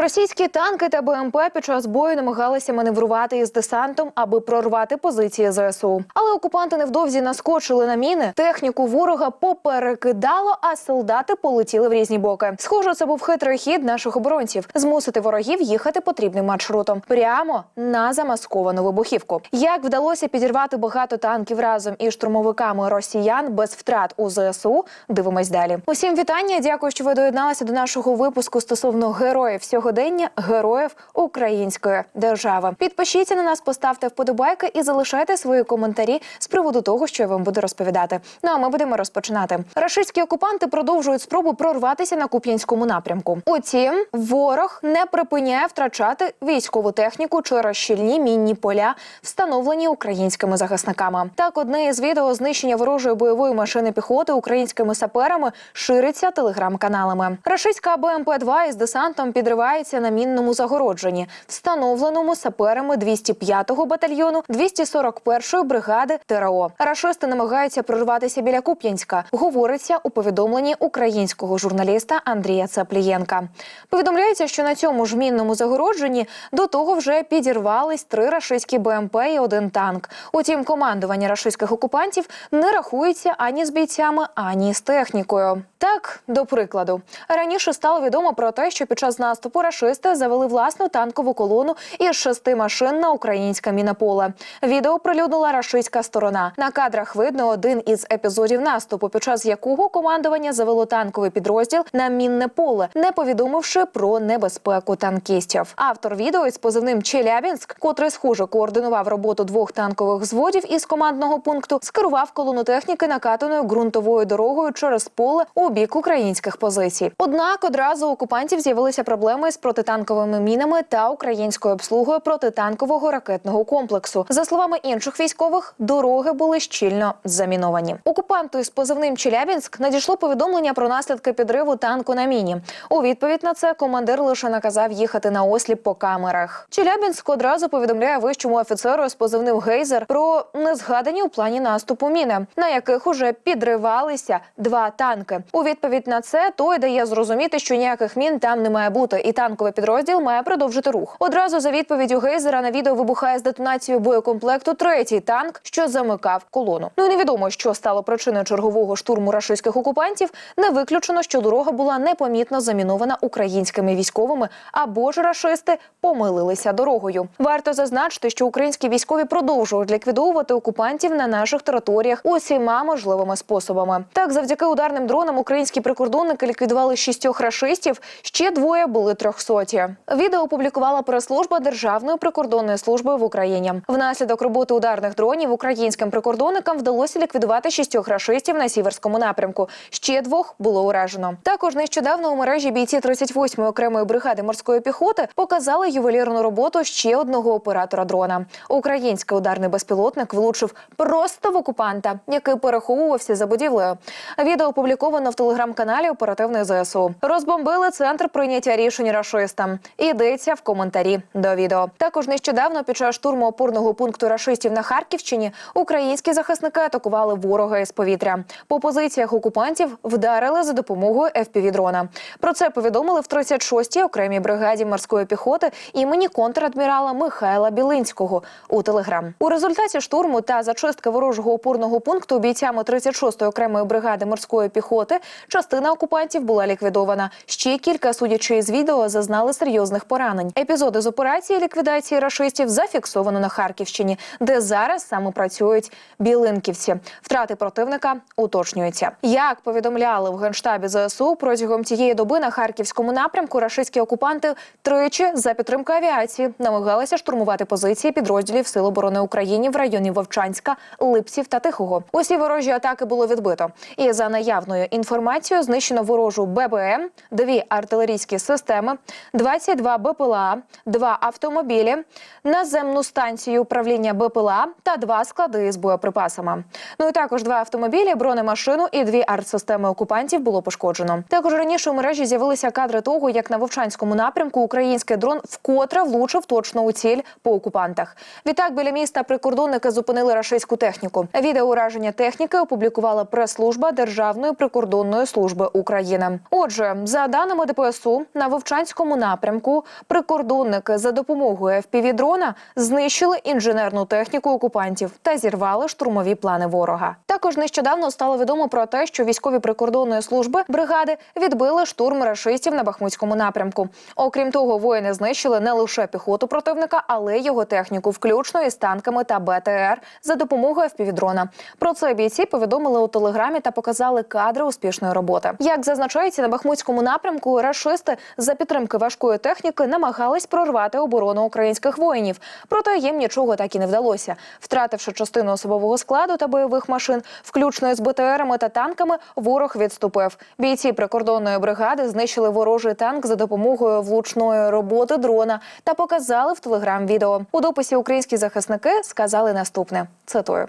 Російські танки та БМП під час бою намагалися маневрувати із десантом, аби прорвати позиції ЗСУ. Але окупанти невдовзі наскочили на міни. Техніку ворога поперекидало, а солдати полетіли в різні боки. Схоже, це був хитрий хід наших оборонців змусити ворогів їхати потрібним маршрутом прямо на замасковану вибухівку. Як вдалося підірвати багато танків разом із штурмовиками росіян без втрат у ЗСУ? Дивимось далі. Усім вітання. Дякую, що ви доєдналися до нашого випуску стосовно героїв сьогодення, героїв української держави. Підпишіться на нас, поставте вподобайки і залишайте свої коментарі з приводу того, що я вам буду розповідати. Ну а ми будемо розпочинати. Рашистські окупанти продовжують спробу прорватися на Куп'янському напрямку. Утім, ворог не припиняє втрачати військову техніку через щільні мінні поля, встановлені українськими захисниками. Так, одне із відео знищення ворожої бойової машини піхоти українськими саперами шириться телеграм-каналами. Рашистська БМП 2 із десантом підривається на мінному загородженні, встановленому саперами 205-го батальйону 241-ї бригади ТРО. Рашисти намагаються прорватися біля Куп'янська. Говориться у повідомленні українського журналіста Андрія Цаплієнка. Повідомляється, що на цьому ж мінному загородженні до того вже підірвались три рашистські БМП і один танк. Утім, командування рашистських окупантів не рахується ані з бійцями, ані з технікою. Так, до прикладу, раніше стало відомо про те, що під час наступу рашисти завели власну танкову колону із шести машин на українське мінополе. Відео оприлюднила рашистська сторона. На кадрах видно один із епізодів наступу, під час якого командування завело танковий підрозділ на мінне поле, не повідомивши про небезпеку танкістів. Автор відео із позивним Челябінськ, котрий схоже координував роботу двох танкових взводів із командного пункту, скерував колону техніки накатаною ґрунтовою дорогою через поле у бік українських позицій. Однак одразу окупантів з'явилися проблеми з протитанковими мінами та українською обслугою протитанкового ракетного комплексу. За словами інших військових, дороги були щільно заміновані. Окупанту із позивним Челябінськ надійшло повідомлення про наслідки підриву танку на міні. У відповідь на це командир лише наказав їхати на осліп по камерах. Челябінськ одразу повідомляє вищому офіцеру з позивним Гейзер про незгадані у плані наступу міни, на яких уже підривалися два танки. У відповідь на це той дає зрозуміти, що ніяких мін там не має бути, і танковий підрозділ має продовжити рух. Одразу за відповіддю Гейзера на відео вибухає з детонацією боєкомплекту третій танк, що замикав колону. Ну і невідомо, що стало причиною чергового штурму рашистських окупантів. Не виключено, що дорога була непомітно замінована українськими військовими, або ж рашисти помилилися дорогою. Варто зазначити, що українські військові продовжують ліквідовувати окупантів на наших територіях усіма можливими способами. Так, завдяки ударним дронам українські прикордонники ліквідували шістьох рашистів. Ще двоє були трьохсоті. Відео опублікувала прес-служба Державної прикордонної служби в Україні. Внаслідок роботи ударних дронів українським прикордонникам вдалося ліквідувати шістьох рашистів на сіверському напрямку. Ще двох було уражено. Також нещодавно у мережі бійці 38-ї окремої бригади морської піхоти показали ювелірну роботу ще одного оператора дрона. Український ударний безпілотник влучив просто в окупанта, який переховувався за будівлею. Відео опубліковано в телеграм-каналі оперативної ЗСУ. Розбомбили центр прийняття рішень рашистам. Йдеться в коментарі до відео. Також нещодавно під час штурму опорного пункту рашистів на Харківщині українські захисники атакували ворога із повітря. По позиціях окупантів вдарили за допомогою FPV-дрона. Про це повідомили в 36-й окремій бригаді морської піхоти імені контрадмірала Михайла Білинського у телеграм. У результаті штурму та зачистки ворожого опорного пункту бійцями 36-ї окремої бригади морської піхоти частина окупантів була ліквідована. Ще кілька, судячи із відео, зазнали серйозних поранень. Епізоди з операції ліквідації рашистів зафіксовано на Харківщині, де зараз саме працюють білинківці. Втрати противника уточнюються. Як повідомляли в генштабі ЗСУ протягом цієї доби на харківському напрямку, рашистські окупанти тричі за підтримки авіації намагалися штурмувати позиції підрозділів Сил оборони України в районі Вовчанська, Липців та Тихого. Усі ворожі атаки було відбито. І за наявною інформацією знищено ворожу ББМ, дві артилерійські системи, 22 БПЛА, два автомобілі, наземну станцію управління БПЛА та два склади з боєприпасами. Ну і також два автомобілі, бронемашину і дві артсистеми окупантів було пошкоджено. Також раніше у мережі з'явилися кадри того, як на Вовчанському напрямку український дрон вкотре влучив точно у ціль по окупантах. Відтак біля міста прикордонники зупинили рашистську техніку. Відео ураження техніки опублікувала прес-служба Державної прикордонної служби України. Отже, за даними ДПСУ, на Вовчанському лиманському напрямку прикордонники за допомогою FPV-дрона знищили інженерну техніку окупантів та зірвали штурмові плани ворога. Також нещодавно стало відомо про те, що військові прикордонної служби бригади відбили штурм рашистів на Бахмутському напрямку. Окрім того, воїни знищили не лише піхоту противника, але й його техніку, включно із танками та БТР за допомогою FPV-дрона. Про це бійці повідомили у телеграмі та показали кадри успішної роботи. Як зазначається на Бахмутському напрямку, рашисти за підтримки важкої техніки намагались прорвати оборону українських воїнів. Проте їм нічого так і не вдалося. Втративши частину особового складу та бойових машин, включно із БТРами та танками, ворог відступив. Бійці прикордонної бригади знищили ворожий танк за допомогою влучної роботи дрона та показали в телеграм-відео. У дописі українські захисники сказали наступне: цитую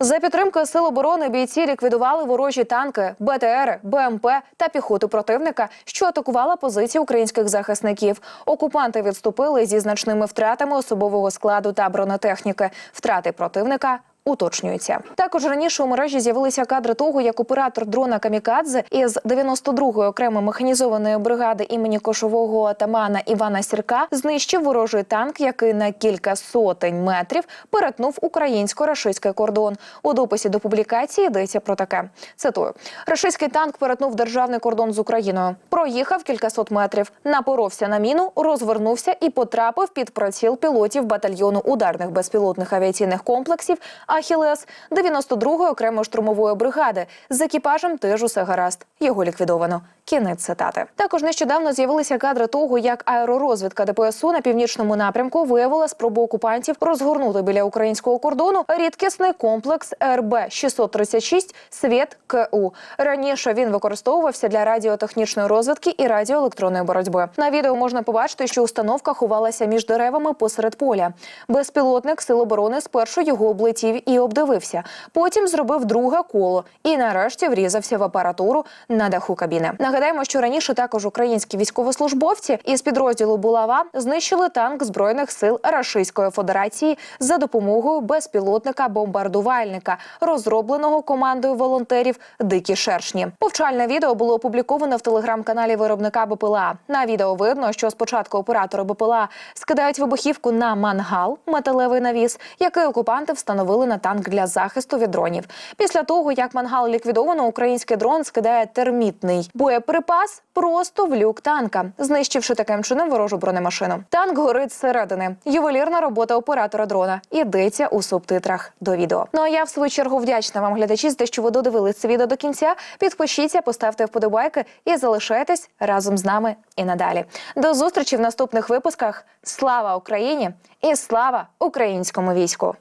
за підтримкою сил оборони. Бійці ліквідували ворожі танки, БТР, БМП та піхоту противника, що атакувала позиції українських захисників. Окупанти відступили зі значними втратами особового складу та бронетехніки. Втрати противника. Уточнюється також раніше у мережі з'явилися кадри того, як оператор дрона Камікадзе із 92-ї окремої механізованої бригади імені кошового атамана Івана Сірка знищив ворожий танк, який на кілька сотень метрів перетнув українсько-рашистський кордон. У дописі до публікації йдеться про таке. Цитую: рашистський танк перетнув державний кордон з Україною, проїхав кількасот метрів, напоровся на міну, розвернувся і потрапив під приціл пілотів батальйону ударних безпілотних авіаційних комплексів. Ахілес 92-ї окремої штурмової бригади. З екіпажем теж усе гаразд. Його ліквідовано. Кінець цитати. Також нещодавно з'явилися кадри того, як аеророзвідка ДПСУ на північному напрямку виявила спробу окупантів розгорнути біля українського кордону рідкісний комплекс РБ 636 Світ КУ. Раніше він використовувався для радіотехнічної розвідки і радіоелектронної боротьби. На відео можна побачити, що установка ховалася між деревами посеред поля. Безпілотник сил оборони спершу його облетів і обдивився. Потім зробив друге коло і нарешті врізався в апаратуру на даху кабіни. Нагадаємо, що раніше також українські військовослужбовці із підрозділу Булава знищили танк збройних сил Рашистської Федерації за допомогою безпілотника бомбардувальника, розробленого командою волонтерів Дикі шершні. Повчальне відео було опубліковано в телеграм-каналі виробника БПЛА. На відео видно, що спочатку оператори БПЛА скидають вибухівку на мангал, металевий навіс, який окупанти встановили на танк для захисту від дронів. Після того як мангал ліквідовано, український дрон скидає термітний боєприпас просто в люк танка, знищивши таким чином ворожу бронемашину. Танк горить зсередини. Ювелірна робота оператора дрона. Ідеться у субтитрах до відео. Ну а я в свою чергу вдячна вам, глядачі, за те, що ви додивились це відео до кінця. Підпишіться, поставте вподобайки і залишайтесь разом з нами і надалі. До зустрічі в наступних випусках. Слава Україні і слава українському війську!